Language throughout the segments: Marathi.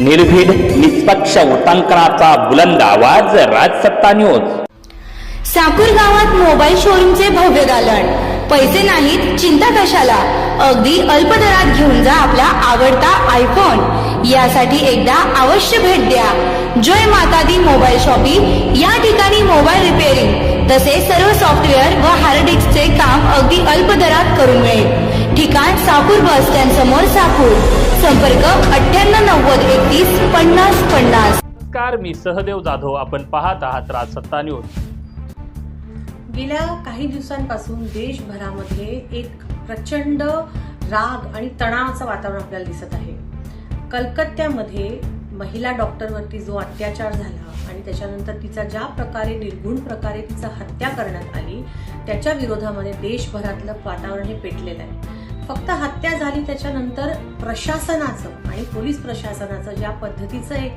निर्भीड निष्पक्ष उटांकनाचा बुलंद आवाज राजसत्ता न्यूज. साकूर गावात मोबाईल शोरूमचे भव्य दालन. पैसे नाहीत चिंता कशाला? अगदी अल्प दरात घेऊन जा आपला आवडता आयफोन यासाठी एकदा अवश्य भेट द्या. जय माता दी मोबाईल शॉपिंग या ठिकाणी मोबाईल रिपेअरिंग. तसेच सर्व सॉफ्टवेअर व हार्ड डिस्कचे काम अगदी अल्प दरात करून मिळेल. ठिकाण साकूर बस स्टँड समोर साकूर. संपर्क अठ्ठ्याण्णव नव्वद एकतीस पन्नास पन्नास. नमस्कार मी सहदेव जाधव. आपण पाहत आहात राजसत्ता न्यूज. गेल्या काही दिवसांपासून देशभरामध्ये एक प्रचंड राग आणि तणावाचं वातावरण आपल्याला दिसत आहे. कलकत्त्यामध्ये महिला डॉक्टरवरती जो अत्याचार झाला आणि त्याच्यानंतर तिचा ज्या प्रकारे निर्गुण प्रकारे तिचा हत्या करण्यात आली त्याच्या विरोधामध्ये देशभरातलं वातावरण हे पेटलेलं आहे. फक्त हत्या झाली त्याच्यानंतर प्रशासनाचं आणि पोलीस प्रशासनाचं ज्या पद्धतीचं एक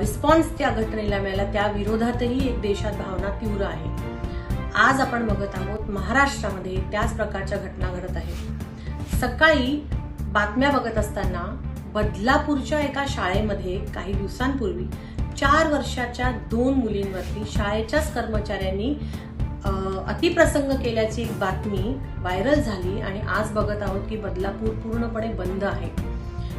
रिस्पॉन्स त्या घटनेला मिळाला त्या विरोधातही एक देशात भावना तीव्र आहे. आज आपण बघत आहोत महाराष्ट्रामध्ये त्याच प्रकारच्या घटना घडत आहेत. सकाळी बातम्या बघत असताना बदलापूरच्या एका शाळेमध्ये काही दिवसांपूर्वी चार वर्षाच्या दोन मुलींवरती शाळेच्याच कर्मचाऱ्यांनी अतिप्रसंग केल्याची एक बातमी व्हायरल झाली आणि आज बघत आहोत की बदलापूर पूर्णपणे बंद आहे.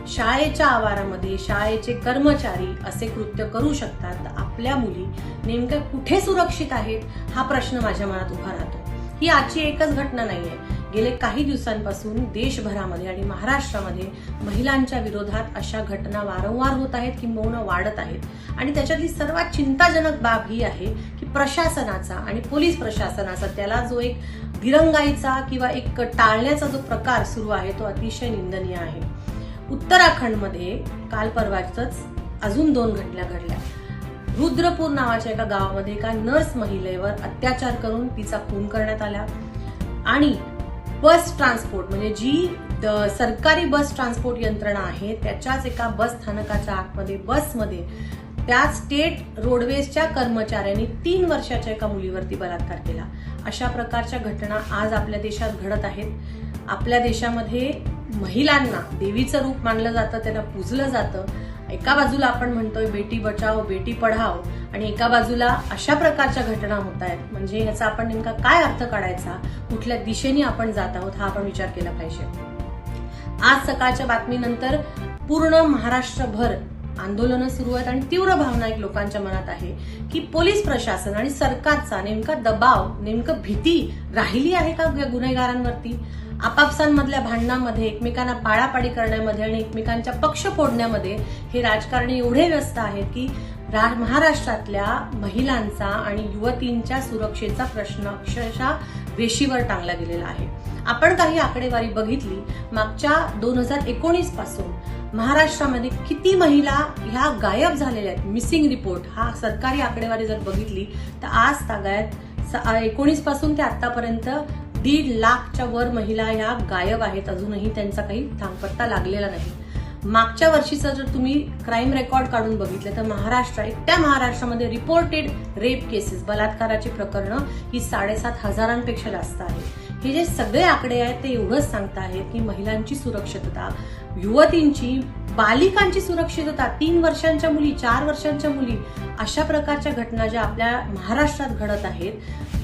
शाळेच्या आवारामध्ये शाळेचे कर्मचारी असे कृत्य करू शकतात. आपल्या मुली नेमक्या कुठे सुरक्षित आहेत? हा प्रश्न माझ्या मनात उभा राहतो. ही आजची एकच घटना नाहीये. गेले काही दिवसांपासून देशभरामध्ये आणि महाराष्ट्रामध्ये महिलांच्या विरोधात अशा घटना वारंवार होत आहेत किंबहुना वाढत आहेत. आणि त्याच्यातली सर्वात चिंताजनक बाब ही आहे की प्रशासनाचा आणि पोलीस प्रशासनाचा त्याला जो एक दिरंगाईचा किंवा एक टाळण्याचा जो प्रकार सुरू आहे तो अतिशय निंदनीय आहे. उत्तराखंडमध्ये काल परवाच अजून दोन घटना घडल्या. रुद्रपूर नावाच्या एका गावामध्ये एका नर्स महिलेवर अत्याचार करून तिचा खून करण्यात आला. आणि बस ट्रान्सपोर्ट म्हणजे जी सरकारी बस ट्रान्सपोर्ट यंत्रणा आहे त्याच्याच एका बस स्थानकाच्या आतमध्ये बसमध्ये त्या स्टेट रोडवेजच्या कर्मचाऱ्यांनी तीन वर्षाच्या एका मुलीवरती बलात्कार केला. अशा प्रकारच्या घटना आज आपल्या देशात घडत आहेत. आपल्या देशामध्ये महिलांना देवीचं रूप मानलं जातं त्यांना पूजलं जातं. एका बाजूला आपण म्हणतोय बेटी बचाव बेटी पढाव आणि एका बाजूला अशा प्रकारच्या घटना होत आहेत. म्हणजे याचा आपण नेमका काय अर्थ काढायचा? कुठल्या दिशेने आपण जात आहोत? हा आपण विचार केला पाहिजे. आज सकाळच्या बातमीनंतर पूर्ण महाराष्ट्रभर आंदोलनं सुरू आहेत आणि तीव्र भावना एक लोकांच्या मनात आहे की पोलीस प्रशासन आणि सरकारचा नेमका दबाव नेमकं भीती राहिली आहे का गुन्हेगारांवरती? आपापसांमधल्या भांडणामध्ये एकमेकांना पाळापाडी करण्यामध्ये आणि एकमेकांच्या पक्ष फोडण्यामध्ये हे राजकारणी एवढे व्यस्त आहेत की महाराष्ट्रातल्या महिलांचा आणि युवतींच्या सुरक्षेचा प्रश्न अक्षरशः वेशीवर टांगला गेलेला आहे. आपण काही आकडेवारी बघितली. मागच्या दोन हजार एकोणीसपासून महाराष्ट्रामध्ये किती महिला ह्या गायब झालेल्या आहेत? मिसिंग रिपोर्ट हा सरकारी आकडेवारी जर बघितली तर आज तागायत एकोणीसपासून ते आतापर्यंत दीड लाखच्या वर महिला ह्या गायब आहेत. अजूनही त्यांचा काही थांबपत्ता लागलेला नाही. मागच्या वर्षीचा जर तुम्ही क्राईम रेकॉर्ड काढून बघितलं तर महाराष्ट्र एकट्या महाराष्ट्रामध्ये रिपोर्टेड रेप केसेस बलात्काराची प्रकरणं ही साडेसात हजारांपेक्षा जास्त आहे हे जे सगळे आकडे आहेत ते एवढंच सांगता आहेत की महिलांची सुरक्षितता युवतींची बालिकांची सुरक्षितता तीन वर्षांच्या मुली चार वर्षांच्या मुली अशा प्रकारच्या घटना ज्या आपल्या महाराष्ट्रात घडत आहेत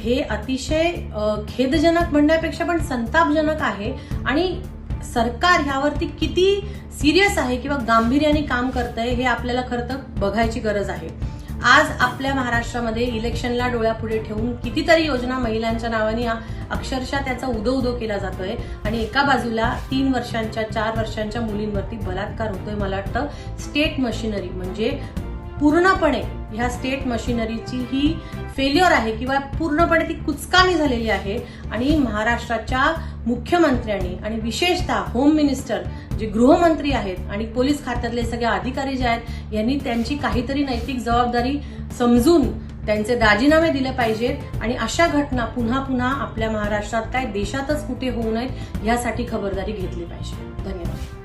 हे अतिशय खेदजनक म्हणण्यापेक्षा पण संतापजनक आहे. आणि सरकार ह्यावरती किती सिरियस आहे किंवा गांभीर्याने काम करतंय हे आपल्याला खरं तर बघायची गरज आहे. आज आपल्या महाराष्ट्रामध्ये इलेक्शनला डोळ्यापुढे ठेवून कितीतरी योजना महिलांच्या नावाने अक्षरशः त्याचा उदो उदो केला जातोय आणि एका बाजूला तीन वर्षांच्या चार वर्षांच्या मुलींवरती बलात्कार होतोय मला वाटतं. स्टेट मशिनरी म्हणजे पूर्णपणे ह्या स्टेट मशिनरीची ही फेल्युअर आहे किंवा पूर्णपणे ती कुचकामी झालेली आहे. आणि महाराष्ट्राच्या मुख्यमंत्र्यांनी आणि विशेषतः होम मिनिस्टर जे गृहमंत्री आहेत आणि पोलीस खात्यातले सगळे अधिकारी जे आहेत यांनी त्यांची काहीतरी नैतिक जबाबदारी समजून त्यांचे दाजीनामे दिले पाहिजेत आणि अशा घटना पुन्हा पुन्हा आपल्या महाराष्ट्रात काय देशातच कुठे होऊ नयेत यासाठी खबरदारी घेतली पाहिजे. धन्यवाद.